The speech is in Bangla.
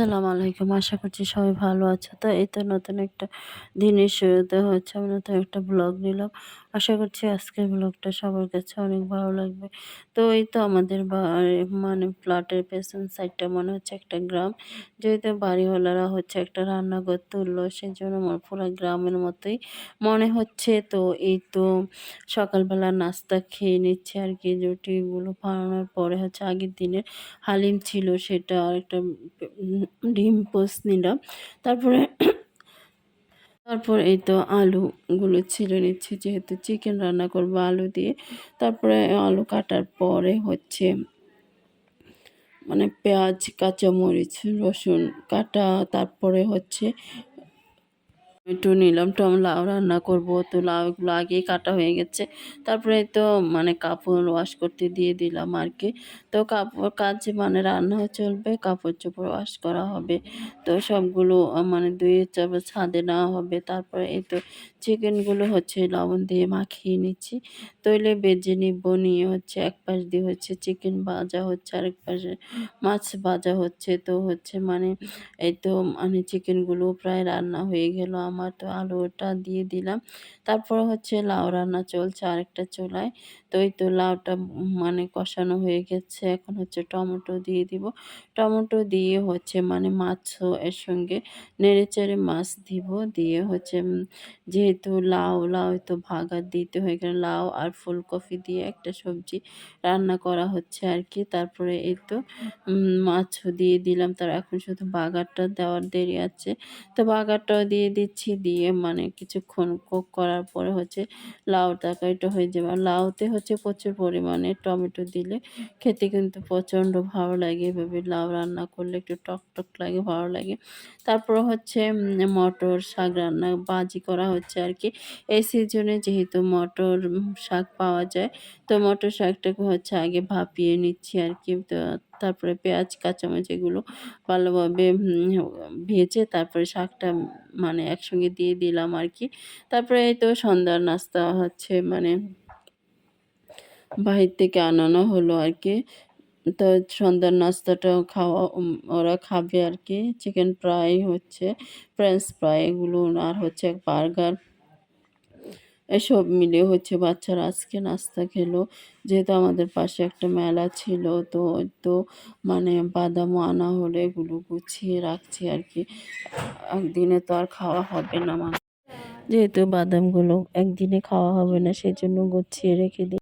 আসসালামু আলাইকুম। আশা করছি সবাই ভালো আছো। তো এই তো নতুন একটা দিনের শুরুতে হচ্ছে আমি নতুন একটা ব্লগ নিলাম। আশা করছি আজকের ব্লগটা সবার কাছে অনেক ভালো লাগবে। তো এই তো আমাদের মানে ফ্ল্যাটের পেছন সাইডটা মনে হচ্ছে একটা গ্রাম। যেহেতু বাড়িওয়ালারা হচ্ছে একটা রান্নাঘর তুললো সেই জন্য আমার পুরো গ্রামের মতোই মনে হচ্ছে। তো এই তো সকালবেলা নাস্তা খেয়ে নিচ্ছে আর কি। রুটিগুলো বানানোর পরে হচ্ছে আগের দিনের হালিম ছিল, সেটা আর একটা ডিম পোস্ট নিলাম তারপরে, তারপর এই তো আলুগুলো ছিঁড়ে নিচ্ছি, যেহেতু চিকেন রান্না করব আলু দিয়ে। তারপরে আলু কাটার পরে হচ্ছে মানে পেঁয়াজ, কাঁচামরিচ, রসুন কাটা, তারপরে হচ্ছে একটু নিলাম, টম লাউ রান্না করব। তো লাউগুলো আগেই কাটা হয়ে গেছে। তারপরে তো মানে কাপড় ওয়াশ করতে দিয়ে দিলাম আর কি তো কাপড় কাজ মানে রান্না চলবে, কাপড় চোপড় ওয়াশ করা হবে। তো সবগুলো মানে ধুয়ে চাপড় ছাদে নেওয়া হবে। তারপরে এই তো চিকেনগুলো হচ্ছে লবণ দিয়ে মাখিয়ে নিচ্ছি। তৈলে বেজে নিব, নিয়ে হচ্ছে এক পাশ দিয়ে হচ্ছে চিকেন ভাজা হচ্ছে, আরেক পাশে মাছ ভাজা হচ্ছে। তো হচ্ছে মানে এই তো মানে চিকেনগুলো প্রায় রান্না হয়ে গেল আমার তো আলুটা দিয়ে দিলাম। তারপর হচ্ছে লাউ রান্না চলছে আরেকটা চুলায়। তো এই তো লাউটা মানে কষানো হয়ে গেছে। এখন হচ্ছে টমেটো দিয়ে দিব। টমেটো দিয়ে হচ্ছে মানে মাছও এর সঙ্গে নেড়ে চেড়ে মাছ দিব। দিয়ে হচ্ছে যেহেতু লাউ লাউ তো ভাগার দিতে হয়ে গেল। লাউ আর ফুলকপি দিয়ে একটা সবজি রান্না করা হচ্ছে আর কি। তারপরে এই তো মাছও দিয়ে দিলাম। তার এখন শুধু বাগারটা দেওয়ার দেরি আছে। তো বাগারটাও দিয়ে দিচ্ছি। দিয়ে মানে কিছুক্ষণ কোক করার পরে হচ্ছে লাউ তরকারিটা হয়ে যাবে। আর লাউতে হচ্ছে প্রচুর পরিমাণে টমেটো দিলে খেতে কিন্তু প্রচণ্ড ভালো লাগে। এভাবে লাউ রান্না করলে একটু টক টক লাগে, ভালো লাগে। তারপর হচ্ছে মটর শাক রান্না বাজি করা হচ্ছে আর কি এই সিজনে যেহেতু মটর শাক পাওয়া যায়, তো মটর শাকটাকে হচ্ছে আগে ভাপিয়ে নিচ্ছি আর কি তো তারপরে পেঁয়াজ, কাঁচামরিচ এগুলো ভালোভাবে ভেজে তারপরে শাকটা মানে একসঙ্গে দিয়ে দিলাম আর কি তারপরে এই তো সন্ধ্যার নাস্তা হচ্ছে মানে বাহির থেকে আনানো হলো আর কি তো সন্ধ্যার নাস্তাটা খাওয়া ওরা খাবে আর কি চিকেন ফ্রাই হচ্ছে ফ্রেঞ্চ ফ্রাই এগুলো আর হচ্ছে বার্গার এসব মিলে হচ্ছে বাচ্চারা আজকে নাস্তা খেলো। যেহেতু আমাদের পাশে একটা মেলা ছিল, তো তো মানে বাদামও আনা হলে, এগুলো গুছিয়ে রাখছি আর কি একদিনে তো আর খাওয়া হবে না যেহেতু বাদামগুলো একদিনে খাওয়া হবে না সেই জন্য গুছিয়ে রেখে দিই।